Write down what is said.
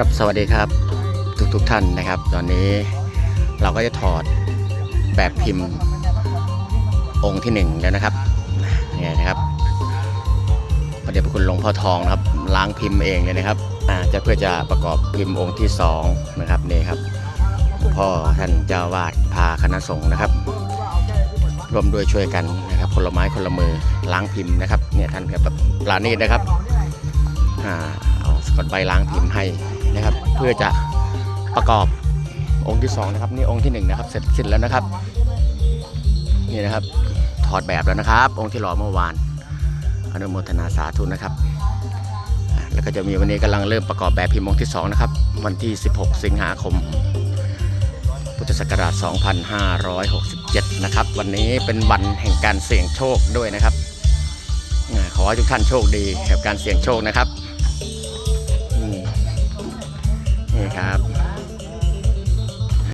ครับสวัสดีครับทุกทุกท่านนะครับ ตอนนี้เราก็จะถอดแบบพิมพ์องค์ที่หนึ่งแล้วนะครับเนี่ยนะครับพระเดชพระคุณหลวงพ่อทองนะครับล้างพิมพ์เองเลยนะครับอ่าจะเพื่อจะประกอบพิมพ์องค์ที่สองนะครับนี่ครับหลวงพ่อท่านเจ้าวาดพาคณะสงฆ์นะครับร่วมด้วยช่วยกันนะครับคนละไม้คนละมือล้างพิมพ์นะครับเนี่ยท่านแบบปราณีตนะครับอ่าเอาสกอตไบล้างพิมพ์ให้ นะครับ เพื่อจะประกอบองค์ที่สองนะครับนี่องค์ที่หนึ่งนะครับเสร็จสิ้นแล้วนะครับนี่นะครับถอดแบบแล้วนะครับ องค์ที่หล่อเมื่อวานอนุโมทนาสาธุนะครับ แล้วก็จะมีวันนี้กำลังเริ่มประกอบแบบพิมพ์องค์ที่สองนะครับวันที่ 16 สิงหาคม พุทธศักราช 2567 นะครับ วันนี้เป็นวันแห่งการเสี่ยงโชคด้วยนะครับขอให้ทุกท่านโชคดีกับการเสี่ยงโชคนะครับ ครับ